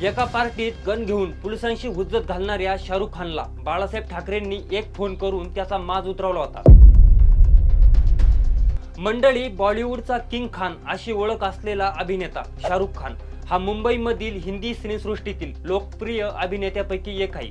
एका पार्टीत गन घेऊन पोलिसांशी हुज्जत घालणाऱ्या शाहरुख खानला बाळासाहेब ठाकरेंनी एक फोन करून त्याचा माज उतरवला होता. मंडळी बॉलिवूडचा किंग खान अशी ओळख असलेला अभिनेता शाहरुख खान. हा मुंबईमधील हिंदी सिनेसृष्टीतील लोकप्रिय अभिनेत्यापैकी एक आहे.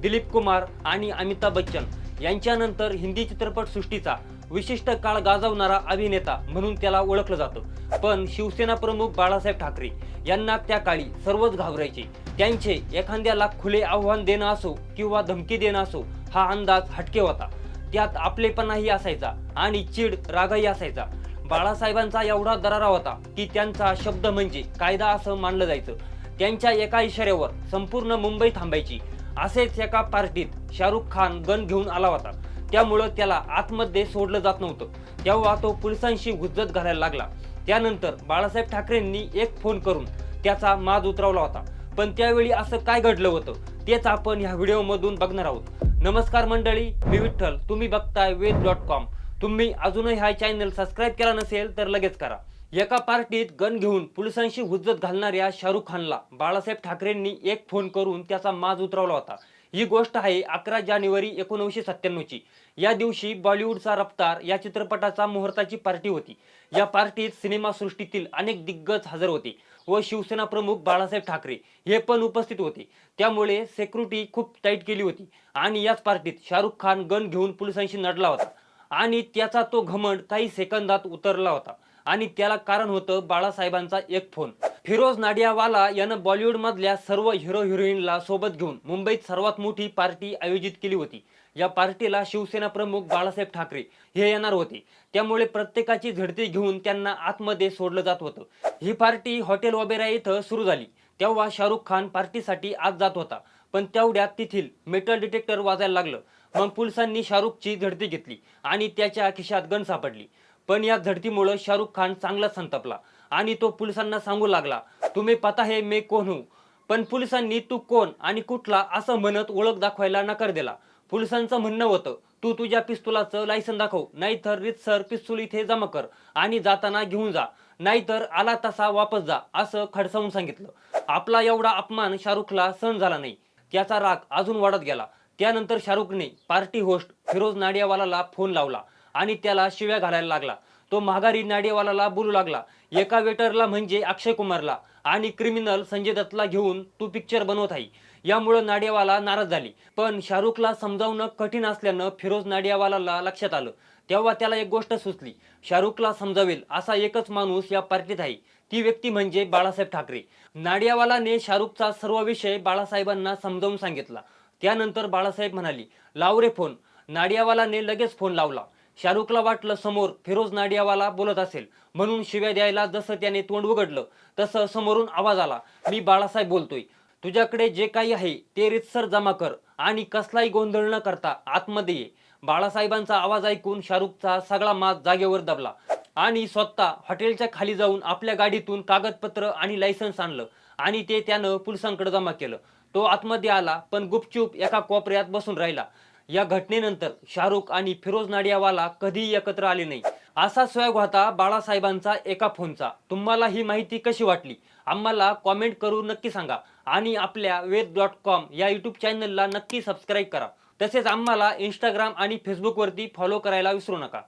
दिलीप कुमार आणि अमिताभ बच्चन. यांच्यानंतर हिंदी चित्रपटसृष्टीचा विशिष्ट काळ गाजवणारा अभिनेता म्हणून त्याला ओळखलं जातं. पण शिवसेना प्रमुख बाळासाहेब ठाकरे यांना त्या काळी सर्वच घाबरायचे. त्यांचे एखाद्याला खुले आव्हान देणं असो किंवा धमकी देणं असो हा अंदाज हटके होता. त्यात आपलेपणाही असायचा आणि चिड रागही असायचा. बाळासाहेबांचा एवढा दरारा होता की त्यांचा शब्द म्हणजे कायदा असं मानलं जायचं. त्यांच्या एका इशाऱ्यावर संपूर्ण मुंबई थांबायची. असेच एका पार्टीत शाहरुख खान गन घेऊन आला होता. त्यामुळं त्याला आतमध्ये सोडलं जात नव्हतं. तेव्हा तो पोलिसांशी गुज्जत घालायला लागला. त्यानंतर बाळासाहेब ठाकरेंनी एक फोन करून त्याचा माज उतरवला होता. पण त्यावेळी असं काय घडलं होतं तेच आपण ह्या व्हिडिओमधून बघणार आहोत. नमस्कार मंडळी मी विठ्ठल. तुम्ही बघताय वेद डॉट कॉम. तुम्ही अजूनही हा चॅनल सबस्क्राईब केला नसेल तर लगेच करा. एका पार्टीत गन घेऊन पोलिसांशी हुज्जत घालणाऱ्या शाहरुख खानला बाळासाहेब ठाकरेंनी एक फोन करून त्याचा माज उतरवला होता. ही गोष्ट आहे अकरा जानेवारी एकोणीसशे सत्त्याण्णवची. या दिवशी बॉलिवूडचा रफ्तार या चित्रपटाचा मुहूर्ताची पार्टी होती. या पार्टीत सिनेमासृष्टीतील अनेक दिग्गज हजर होते व शिवसेना प्रमुख बाळासाहेब ठाकरे हे पण उपस्थित होते. त्यामुळे सेक्युरिटी खूप टाईट केली होती आणि याच पार्टीत शाहरुख खान गन घेऊन पोलिसांशी नडला होता आणि त्याचा तो घमंड काही सेकंदात उतरला होता. आणि त्याला कारण होतं बाळासाहेबांचा एक फोन. फिरोज नाडियावाला यानं बॉलिवूड मधल्या सर्व हिरो हिरोईनला सोबत घेऊन मुंबईत सर्वात मोठी पार्टी आयोजित केली होती. या पार्टीला शिवसेना प्रमुख बाळासाहेब ठाकरे हे येणार होते. त्यामुळे प्रत्येकाची झडती घेऊन त्यांना आतमध्ये सोडलं जात होतं. ही पार्टी हॉटेल वगैरे इथं सुरू झाली. तेव्हा शाहरुख खान पार्टीसाठी आत जात होता. पण तेवढ्यात तेथील मेटल डिटेक्टर वाजायला लागलं. मग पोलिसांनी शाहरुखची झडती घेतली आणि त्याच्या खिशात गण सापडली. पण या झडतीमुळं शाहरुख खान चांगलाच संतपला आणि तो पोलिसांना सांगू लागला तुम्ही पता हे मे कोण हू? पण पोलिसांनी तू कोण आणि कुठला असं म्हणत ओळख दाखवायला नकार दिला. पोलिसांचं म्हणणं होतं तू तुझ्या पिस्तुलाचं लायसन दाखव नाहीतर रितसर पिस्तूल इथे जमा कर आणि जाताना घेऊन जा नाहीतर आला तसा वापस जा असं खडसावून सांगितलं. आपला एवढा अपमान शाहरुखला सहन झाला नाही. त्याचा राग अजून वाढत गेला. त्यानंतर शाहरुखने पार्टी होस्ट फिरोज नाडियावालाला फोन लावला. आणि त्याला शिव्या घालायला लागला. तो माघारी नाडियावालाला बोलू लागला. एका वेटरला म्हणजे अक्षय कुमारला आणि क्रिमिनल संजय दत्तला घेऊन तू पिक्चर बनवत आहे. यामुळं नाडियावाला नाराज झाली. पण शाहरुखला समजावणं कठीण असल्यानं फिरोज नाडियावालाला लक्षात आलं. तेव्हा त्याला एक गोष्ट सुचली. शाहरुखला समजावेल असा एकच माणूस या पार्टीत आहे. ती व्यक्ती म्हणजे बाळासाहेब ठाकरे. नाडियावालाने शाहरुखचा सर्व विषय बाळासाहेबांना समजावून सांगितला. त्यानंतर बाळासाहेब म्हणाली लाव रे फोन नाडियावालाने लगेच फोन लावला. शाहरुखला वाटलं समोर फिरोज नाडियावाला बोलत असेल. म्हणून शिव्या द्यायला जसं त्याने तोंड उघडलं तसं समोरून आवाज आला. मी बाळासाहेब बोलतोय तुझ्याकडे जे काही आहे ते रितसर जमा कर आणि कसलाही गोंधळ न करता आतमध्ये ये. बाळासाहेबांचा आवाज ऐकून शाहरुखचा सगळा माज जागेवर दबला आणि स्वतः हॉटेलच्या खाली जाऊन आपल्या गाडीतून कागदपत्र आणि लायसन्स आणलं आणि ते त्यानं पोलिसांकडे जमा केलं. तो आतमध्ये आला पण गुपचूप एका कोपऱ्यात बसून राहिला. या घटनेनंतर शाहरुख आणि फिरोज नाडियावाला कधीही एकत्र आले नाही. असा स्वॅग होता बाळासाहेबांचा एका फोनचा. तुम्हाला ही माहिती कशी वाटली? आम्हाला कॉमेंट करून नक्की सांगा. आणि आपल्या वेद डॉट कॉम या यूट्यूब चॅनलला नक्की सबस्क्राईब करा. तसेच आम्हाला इंस्टाग्राम आणि फेसबुकवरती फॉलो करायला विसरू नका.